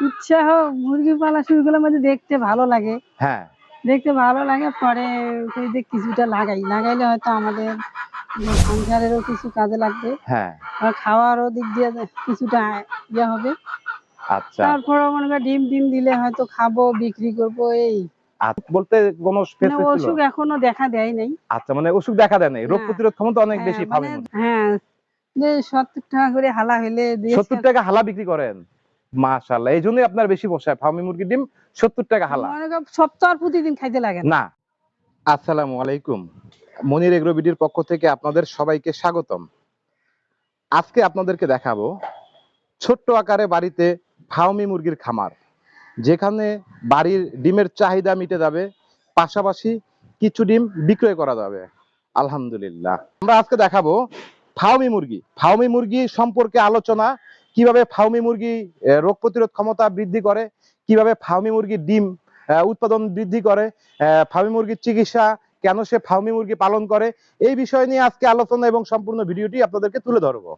উৎসাহ মুরগি পালা শুরু করলে মধ্যে দেখতে ভালো লাগে। হ্যাঁ। দেখতে ভালো লাগে পরে কিছুটা লাগাই। লাগাইলে হয়তো আমাদের সংসারেরও কিছু কাজে লাগবে। হ্যাঁ। খাওয়ারও দিক দিয়ে কিছুটা ইয়ে হবে। আচ্ছা। তারপরে মনে কর ডিম ডিম দিলে হয়তো খাব বিক্রি করব এই। আচ্ছা, বলতে কোনো মানে অসুখ এখনও দেখা দেয় নাই। আচ্ছা মানে অসুখ দেখা দেয় নাই? রোগ হ্যাঁ। প্রতিরোধ ক্ষমতা অনেক হ্যাঁ, বেশি মানে হ্যাঁ যে সত্তর টাকা করে হালা দিয়ে সত্তর টাকা হালা বিক্রি করেন? মাশাল্লাহ এই জন্যই আপনার বেশি বসায়। ফার্মি মুরগির ডিম সত্তর টাকা হালা। সপ্তাহ প্রতিদিন খাইতে লাগে না। আসসালামু আলাইকুম। মনির এগ্রো বিডির পক্ষ থেকে আপনাদের সবাইকে স্বাগতম। আজকে আপনাদেরকে দেখাবো ছোট্ট আকারে বাড়িতে ফাউমি মুরগির খামার যেখানে বাড়ির ডিমের চাহিদা মিটে যাবে পাশাপাশি কিছু ডিম বিক্রয় করা যাবে। আলহামদুলিল্লাহ। আমরা আজকে দেখাবো ফাউমি মুরগি। ফাউমি মুরগি সম্পর্কে আলোচনা কীভাবে ফাউমি মুরগি রোগ প্রতিরোধ ক্ষমতা বৃদ্ধি করে কীভাবে ফাউমি মুরগির ডিম উৎপাদন বৃদ্ধি করে ফার্মি মুরগির চিকিৎসা কেন সে ফার্মি মুরগি পালন করে এই বিষয় নিয়ে আজকে আলোচনা এবং সম্পূর্ণ ভিডিওটি আপনাদেরকে তুলে ধরবো।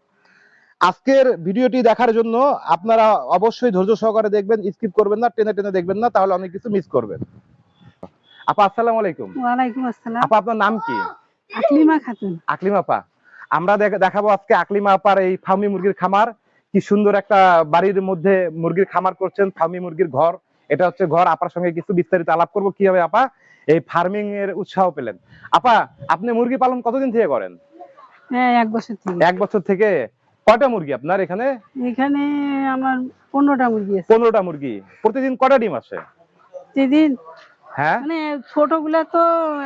আজকের ভিডিওটি দেখার জন্য আপনারা অবশ্যই ধৈর্য সহকারে দেখবেন স্কিপ করবেন না টেনে টেনে দেখবেন না তাহলে অনেক কিছু মিস করবেন। আপা আসসালামু আলাইকুম। ওয়ালাইকুম আসসালাম। আপা আপনার নাম কি? আকলিমা খাতুন। আকলিমা আপা। আমরা দেখ- দেখাবো আজকে আকলিমা আপার এই ফার্মি মুরগির খামার। কি সুন্দর একটা বাড়ির মধ্যে মুরগির খামার করছেন ফার্মি মুরগির ঘর। এটা হচ্ছে ঘর আপার সঙ্গে কিছু বিস্তারিত আলাপ করব। কীভাবে আপা? এই ফার্মিং এর উৎসাহ পেলেন। আপা আপনি মুরগি পালন কতদিন থেকে করেন? হ্যাঁ এক বছর থেকে। এক বছর থেকে কয়টা মুরগি আপনার এখানে? এখানে আমার পনেরোটা মুরগি আছে। পনেরোটা মুরগি। প্রতিদিন কটা ডিম আসে? প্রতিদিন? হ্যাঁ। মানে ছোটগুলা তো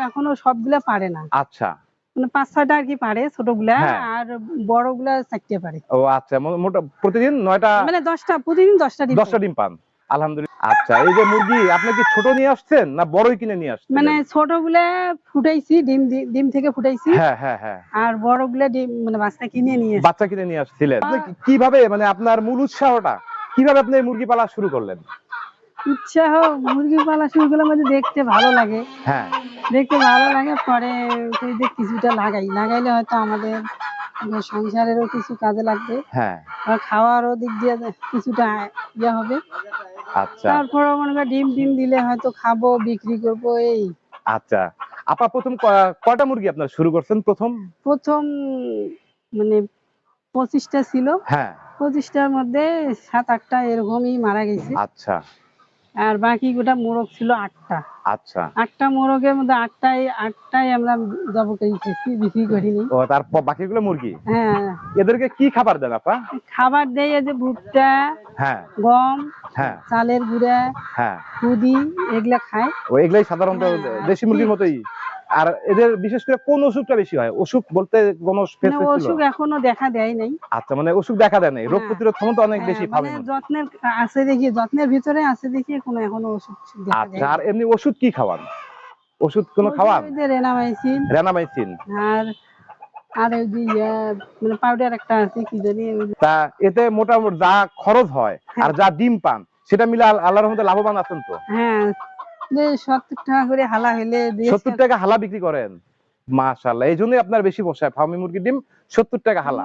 এখনও সবগুলা পারে না। আচ্ছা। মানে পাঁচ ছয়টা আর কি পারে ছোটগুলা হ্যাঁ। আর বড়গুলা চারটে পারে। ও আচ্ছা মোটা প্রতিদিন নয়টা মানে দশটা প্রতিদিন দশটা ডিম দশটা ডিম পান। আলহামদুলিল্লাহ। আচ্ছা এই যে মুরগি আপনি কি ছোট নিয়ে আসছেন না বড়ই কিনে নিয়ে আসছেন? মানে ছোটগুলা ফুটাইছি ডিম ডিম থেকে ফুটাইছি। হ্যাঁ হ্যাঁ হ্যাঁ। আর বড়গুলা ডিম মানে বাচ্চা কিনে নিয়ে। বাচ্চা কিনে নিয়ে আসছিলেন। কীভাবে মানে আপনার মূল উৎসাহটা? কীভাবে আপনি মুরগি পালা শুরু করলেন? উৎসাহ মুরগি পালা শুরু করলে মধ্যে দেখতে ভালো লাগে। হ্যাঁ। দেখতে ভালো লাগে পরে যে কিছুটা লাগাই। লাগাইলে হয়তো আমাদের সংসারেরও কিছু কাজে লাগবে। হ্যাঁ। খাওয়ারও দিক দিয়ে কিছুটা ইয়ে হবে। আচ্ছা। তারপরে মনে কর ডিম ডিম দিলে হয়তো খাব বিক্রি করব এই। আচ্ছা। আপা প্রথম কয়টা মুরগি আপনার শুরু করছেন প্রথম? প্রথম মানে পঁচিশটা ছিল। হ্যাঁ। পঁচিশটার মধ্যে সাত আটটা এরকমই মারা গেছে। আচ্ছা। আর বাকি গোটা মোরগ ছিল আটটা। আচ্ছা। আটটা মোরগের মধ্যে আটটাই আটটাই আমরা জব করেছি বিক্রি করিনি। ও তারপর বাকিগুলো মুরগি? হ্যাঁ। এদেরকে কি খাবার দেন আপা? খাবার দেই এই যে ভুট্টা হ্যাঁ। গম হ্যাঁ। চালের গুঁড়া হ্যাঁ। খুদি এগুলা খায় ও এগুলাই সাধারণত হ্যাঁ, দেশি মুরগির মতোই? আর এদের বিশেষ করে কোন অসুখটা বেশি হয়? অসুখ বলতে কোনো মানে অসুখ এখনও দেখা দেয় নাই। আচ্ছা মানে অসুখ দেখা দেয় নাই। রোগ হ্যাঁ। প্রতিরোধ ক্ষমতা অনেক হ্যাঁ, বেশি মানে ফার্মি যত্নের আছে দেখি যত্নের ভিতরে আছে দেখি কোনো এখনও ওষুধ দেখা আচ্ছা আর এমনি ওষুধ কি খাওয়ান? ওষুধ কোনো খাওয়ান? রেনামাইসিন। রেনামাইসিন। আর আর ওই যে মানে পাউডার একটা আছে কি জানি তা এতে মোটামুটি যা খরচ হয় আর যা ডিম পান সেটা মিলে আল্লাহর রহমতে লাভবান আছেন তো? হ্যাঁ যে সত্তর টাকা করে হালা হইলে সত্তর টাকা হালা বিক্রি করেন। মাশাল্লাহ এই জন্যই আপনার বেশি বসায়। ফার্মি মুরগির ডিম সত্তর টাকা হালা।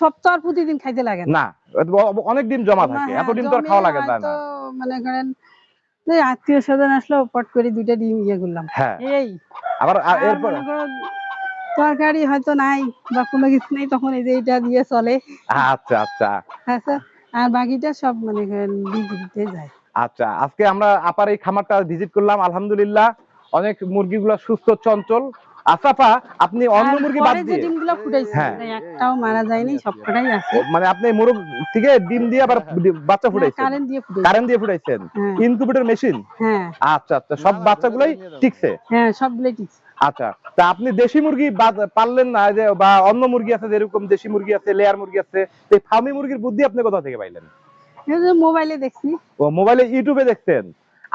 সপ্তাহ প্রতিদিন খাইতে লাগে না। না অনেক ডিম জমা থাকে। এত ডিম তো আর খাওয়া লাগে হয়তো না। মনে করেন যে আত্মীয় স্বজন আসলো পট করে দুইটা ডিম ইয়ে করলাম। হ্যাঁ। এই। আবার এরপর? তরকারি হয়তো নাই বা কোনো কিছু নেই তখন এই যে এটা দিয়ে চলে। আচ্ছা আচ্ছা। আচ্ছা আর বাকিটা সব মানে বিক্রিতে যায়। আচ্ছা আজকে আমরা আপার এই খামারটা ভিজিট করলাম আলহামদুলিল্লাহ। অনেক মুরগিগুলো সুস্থ চঞ্চল। আসাফা আপনি অন্য মুরগি বাদ দিয়ে ডিমগুলো ফুটাইছে হ্যাঁ। একটাও মারা যায়নি সবকটাই আছে। মানে আপনি মুরগ থেকে ডিম দিয়ে আবার বাচ্চা ফুটাইছেন? কারেন্ট দিয়ে ফুটাইছে। কারেন্ট দিয়ে ফুটাইছেন? ইনকিউবেটর মেশিন হ্যাঁ। আচ্ছা আচ্ছা সব বাচ্চাগুলোই টিকছে? হ্যাঁ সবগুলোই ঠিক আচ্ছা তা আপনি দেশি মুরগি পাললেন না যে বা অন্য মুরগি আছে যেরকম দেশি মুরগি আছে লেয়ার মুরগি আছে এই ফার্মি মুরগির বুদ্ধি আপনি কোথা থেকে পাইলেন? মোবাইলে দেখছি। ও মোবাইলে ইউটিউবে দেখতেন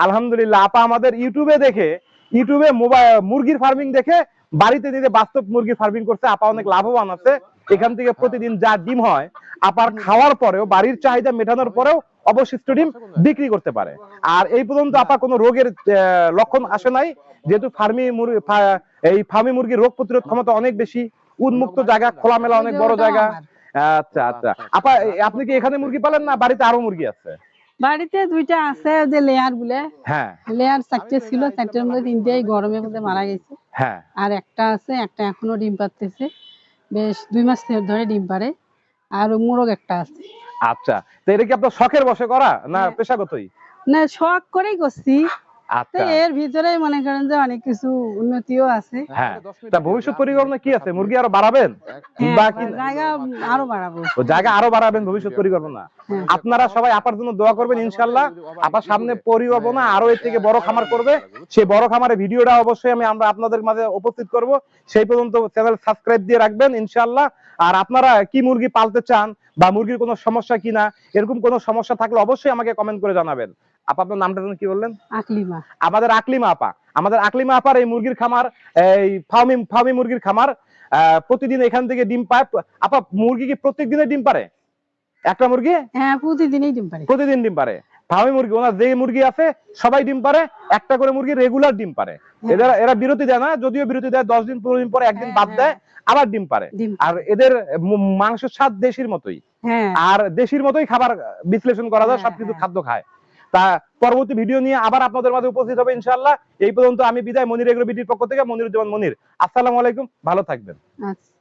আলহামদুলিল্লাহ আপা আমাদের ইউটিউবে দেখে ইউটিউবে মোবাইল মুরগির ফার্মিং দেখে বাড়িতে নিজে বাস্তব মুরগির ফার্মিং করছে আপা অনেক লাভবান আছে। এখান থেকে প্রতিদিন যা ডিম হয় আপার খাওয়ার পরেও বাড়ির চাহিদা মেটানোর পরেও অবশিষ্ট ডিম বিক্রি করতে পারে। আর এই পর্যন্ত আপা কোনো রোগের লক্ষণ আসে নাই। যেহেতু ফার্মি মুরগি এই ফার্মি মুরগির রোগ প্রতিরোধ ক্ষমতা অনেক বেশি। উন্মুক্ত জায়গা খোলামেলা অনেক বড় জায়গা। আচ্ছা আচ্ছা। আপা আপনি কি এখানে মুরগি পালেন না? বাড়িতে আরও মুরগি আছে? বাড়িতে দুইটা আছে ওই যে লেয়ার বলে হ্যাঁ। লেয়ার চারটে ছিল চারটের মধ্যে তিনটেই গরমের মধ্যে মারা গেছে। হ্যাঁ। আর একটা আছে একটা এখনও ডিম পাড়তেছে। বেশ দুই মাস ধরে ডিম পারে আর মোরগ একটা আছে। আচ্ছা। তো এটা কি আপনার শখের বসে করা? না হ্যাঁ। পেশাগতই? না শখ করেই করছি। আচ্ছা। এর ভিতরে মনে করেন যে অনেক কিছু উন্নতিও আছে। হ্যাঁ। তা ভবিষ্যৎ পরিকল্পনা কি আছে? মুরগি আরও বাড়াবেন? হ্যাঁ, জায়গা আরও বাড়াবো। ও জায়গা আরও বাড়াবেন ভবিষ্যৎ পরিকল্পনা? হ্যাঁ। আপনারা সবাই আপার জন্য দোয়া করবেন ইনশাল্লাহ আপার সামনে পরিকল্পনা আরও এর থেকে বড় খামার করবে। সেই বড় খামারের ভিডিওটা অবশ্যই আমি আমরা আপনাদের মাঝে উপস্থিত করব। সেই পর্যন্ত চ্যানেল সাবস্ক্রাইব দিয়ে রাখবেন ইনশাল্লাহ আর আপনারা কি মুরগি পালতে চান বা মুরগির কোনো সমস্যা কিনা এরকম কোনো সমস্যা থাকলে অবশ্যই আমাকে কমেন্ট করে জানাবেন। আপা আপনার নামটা কি বললেন? আকলিমা। আমাদের আকলিমা আপা। আমাদের আকলিমা আপার এই মুরগির খামার এই ফার্মি ফার্মি মুরগির খামার প্রতিদিন এখান থেকে ডিম পায়। আপা মুরগি কি প্রত্যেক দিনে ডিম পারে? একটা মুরগি? হ্যাঁ প্রতিদিনই ডিম পারে। প্রতিদিন ডিম পারে। ফার্মি মুরগি ওনার যে মুরগি আছে সবাই ডিম পারে। একটা করে মুরগি রেগুলার ডিম পারে। এরা এরা বিরতি দেয় না যদিও বিরতি দেয় দশ দিন পনেরো দিন পরে একদিন হ্যাঁ, বাদ দেয় আবার ডিম পারে। আর এদের মাংস স্বাদ দেশির মতোই। হ্যাঁ। আর দেশির মতোই খাবার বিশ্লেষণ করা যায় হ্যাঁ, সবকিছু হ্যাঁ। খাদ্য খায়। তা পরবর্তী ভিডিও নিয়ে আবার আপনাদের মাঝে উপস্থিত হবে ইনশাল্লাহ এই পর্যন্ত আমি বিদায়, মনির এগ্রো বিটির পক্ষ থেকে মনিরুজ্জামান মনির। আসসালামু আলাইকুম, ভালো থাকবেন। আচ্ছা